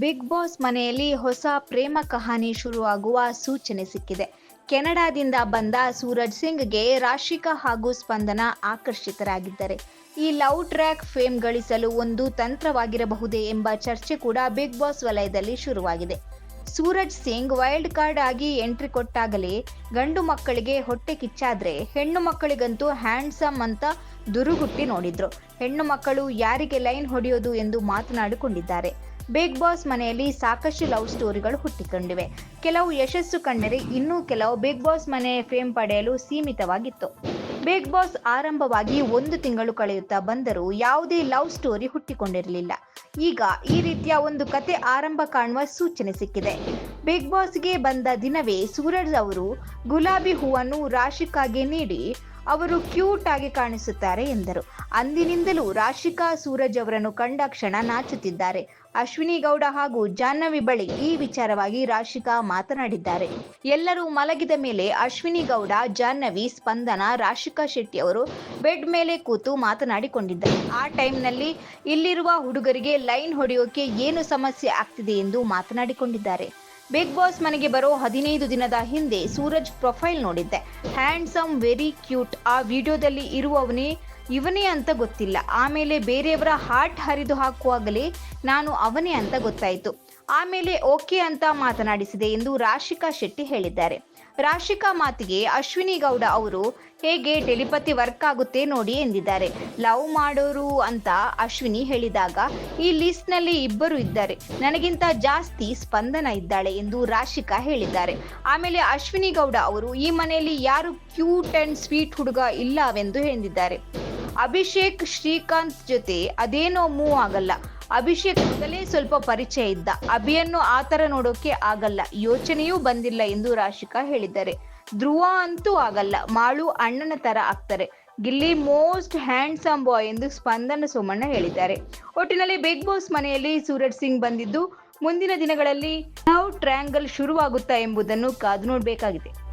Big boss ಮನೆಯಲ್ಲಿ ಹೊಸ ಪ್ರೇಮ ಕಹಾನಿ ಶುರುವಾಗುವ ಸೂಚನೆ ಸಿಕ್ಕಿದೆ. ಕೆನಡಾದಿಂದ ಬಂದ ಸೂರಜ್ ಸಿಂಗ್ಗೆ ರಾಶಿಕಾ ಹಾಗೂ ಸ್ಪಂದನ ಆಕರ್ಷಿತರಾಗಿದ್ದಾರೆ. ಈ ಲವ್ ಟ್ರ್ಯಾಕ್ ಫೇಮ್ ಗಳಿಸಲು ಒಂದು ತಂತ್ರವಾಗಿರಬಹುದೇ ಎಂಬ ಚರ್ಚೆ ಕೂಡ ಬಿಗ್ ಬಾಸ್ ವಲಯದಲ್ಲಿ ಶುರುವಾಗಿದೆ. ಸೂರಜ್ ಸಿಂಗ್ ವೈಲ್ಡ್ ಕಾರ್ಡ್ ಆಗಿ ಎಂಟ್ರಿ ಕೊಟ್ಟಾಗಲೇ ಗಂಡು ಮಕ್ಕಳಿಗೆ ಹೊಟ್ಟೆ ಕಿಚ್ಚಾದ್ರೆ ಹೆಣ್ಣು ಮಕ್ಕಳಿಗಂತೂ ಹ್ಯಾಂಡ್ಸಮ್ ಅಂತ ದುರುಗುಟ್ಟಿ ನೋಡಿದ್ರು. ಹೆಣ್ಣು ಮಕ್ಕಳು ಯಾರಿಗೆ ಲೈನ್ ಹೊಡೆಯೋದು ಎಂದು ಮಾತನಾಡಿಕೊಂಡಿದ್ದಾರೆ. ಬಿಗ್ ಬಾಸ್ ಮನೆಯಲ್ಲಿ ಸಾಕಷ್ಟು ಲವ್ ಸ್ಟೋರಿಗಳು ಹುಟ್ಟಿಕೊಂಡಿವೆ. ಕೆಲವು ಯಶಸ್ಸು ಕಂಡರೆ ಇನ್ನೂ ಕೆಲವು ಬಿಗ್ ಬಾಸ್ ಮನೆ ಫೇಮ್ ಪಡೆಯಲು ಸೀಮಿತವಾಗಿತ್ತು. ಬಿಗ್ ಬಾಸ್ ಆರಂಭವಾಗಿ ಒಂದು ತಿಂಗಳು ಕಳೆಯುತ್ತಾ ಬಂದರೂ ಯಾವುದೇ ಲವ್ ಸ್ಟೋರಿ ಹುಟ್ಟಿಕೊಂಡಿರಲಿಲ್ಲ. ಈಗ ಈ ರೀತಿಯ ಒಂದು ಕತೆ ಆರಂಭ ಕಾಣುವ ಸೂಚನೆ ಸಿಕ್ಕಿದೆ. ಬಿಗ್ ಬಾಸ್ಗೆ ಬಂದ ದಿನವೇ ಸೂರಜ್ ಅವರು ಗುಲಾಬಿ ಹೂವನ್ನು ರಾಶಿಕಾಗೆ ನೀಡಿ ಅವರು ಕ್ಯೂಟ್ ಆಗಿ ಕಾಣಿಸುತ್ತಾರೆ ಎಂದರು. ಅಂದಿನಿಂದಲೂ ರಾಶಿಕಾ ಸೂರಜ್ ಅವರನ್ನು ಕಂಡ ಕ್ಷಣ ನಾಚುತ್ತಿದ್ದಾರೆ. ಅಶ್ವಿನಿ ಗೌಡ ಹಾಗೂ ಜಾಹ್ನವಿ ಬಳಿ ಈ ವಿಚಾರವಾಗಿ ರಾಶಿಕಾ ಮಾತನಾಡಿದ್ದಾರೆ. ಎಲ್ಲರೂ ಮಲಗಿದ ಮೇಲೆ ಅಶ್ವಿನಿ ಗೌಡ, ಜಾಹ್ನವಿ, ಸ್ಪಂದನ, ರಾಶಿಕಾ ಶೆಟ್ಟಿ ಅವರು ಬೆಡ್ ಮೇಲೆ ಕೂತು ಮಾತನಾಡಿಕೊಂಡಿದ್ದಾರೆ. ಆ ಟೈಮ್ನಲ್ಲಿ ಇಲ್ಲಿರುವ ಹುಡುಗರಿಗೆ ಲೈನ್ ಹೊಡೆಯೋಕೆ ಏನು ಸಮಸ್ಯೆ ಆಗ್ತಿದೆ ಎಂದು ಮಾತನಾಡಿಕೊಂಡಿದ್ದಾರೆ. ಬಿಗ್ ಬಾಸ್ ಮನೆಗೆ ಬರೋ ಹದಿನೈದು ದಿನದ ಹಿಂದೆ ಸೂರಜ್ ಪ್ರೊಫೈಲ್ ನೋಡಿದ್ದೆ. ಹ್ಯಾಂಡ್ಸಮ್, ವೆರಿ ಕ್ಯೂಟ್ ಆ ವಿಡಿಯೋದಲ್ಲಿ ಇರುವವನೇ ಇವನೇ ಅಂತ ಗೊತ್ತಿಲ್ಲ. ಆಮೇಲೆ ಬೇರೆಯವರ ಹಾರ್ಟ್ ಹರಿದು ಹಾಕುವಾಗಲೇ ನಾನು ಅವನೇ ಅಂತ ಗೊತ್ತಾಯಿತು. ಆಮೇಲೆ ಓಕೆ ಅಂತ ಮಾತನಾಡಿಸಿದೆ ಎಂದು ರಾಶಿಕಾ ಶೆಟ್ಟಿ ಹೇಳಿದ್ದಾರೆ. ರಾಶಿಕಾ ಮಾತಿಗೆ ಅಶ್ವಿನಿ ಗೌಡ ಅವರು ಹೇಗೆ ಟೆಲಿಪತಿ ವರ್ಕ್ ಆಗುತ್ತೆ ನೋಡಿ ಎಂದಿದ್ದಾರೆ. ಲವ್ ಮಾಡೋರು ಅಂತ ಅಶ್ವಿನಿ ಹೇಳಿದಾಗ ಈ ಲಿಸ್ಟ್ನಲ್ಲಿ ಇಬ್ಬರು ಇದ್ದಾರೆ. ನನಗಿಂತ ಜಾಸ್ತಿ ಸ್ಪಂದನ ಇದ್ದಾಳೆ ಎಂದು ರಾಶಿಕಾ ಹೇಳಿದ್ದಾರೆ. ಆಮೇಲೆ ಅಶ್ವಿನಿ ಗೌಡ ಅವರು ಈ ಮನೆಯಲ್ಲಿ ಯಾರು ಕ್ಯೂಟ್ ಅಂಡ್ ಸ್ವೀಟ್ ಹುಡುಗ ಇಲ್ಲವೆಂದು ಎಂದಿದ್ದಾರೆ. ಅಭಿಷೇಕ್ ಶ್ರೀಕಾಂತ್ ಜೊತೆ ಅದೇನೋ ಮೂವ್ ಆಗಲ್ಲ. ಅಭಿಷೇಕ್ ಮೊದಲೇ ಸ್ವಲ್ಪ ಪರಿಚಯ ಇದ್ದ. ಅಭಿಯನ್ನು ಆ ಥರ ನೋಡೋಕೆ ಆಗಲ್ಲ. ಯೋಚನೆಯೂ ಬಂದಿಲ್ಲ ಎಂದು ರಾಶಿಕಾ ಹೇಳಿದ್ದಾರೆ. ಧ್ರುವ ಅಂತೂ ಆಗಲ್ಲ. ಮಾಳು ಅಣ್ಣನ ತರ ಆಗ್ತಾರೆ. ಗಿಲ್ಲಿ ಮೋಸ್ಟ್ ಹ್ಯಾಂಡ್ಸಮ್ ಬಾಯ್ ಎಂದು ಸ್ಪಂದನ ಸೋಮಣ್ಣ ಹೇಳಿದ್ದಾರೆ. ಒಟ್ಟಿನಲ್ಲಿ ಬಿಗ್ ಬಾಸ್ ಮನೆಯಲ್ಲಿ ಸೂರಜ್ ಸಿಂಗ್ ಬಂದಿದ್ದು. ಮುಂದಿನ ದಿನಗಳಲ್ಲಿ ನಾವು ಟ್ರ್ಯಾಂಗಲ್ ಶುರುವಾಗುತ್ತಾ ಎಂಬುದನ್ನು ಕಾದು ನೋಡಬೇಕಾಗಿದೆ.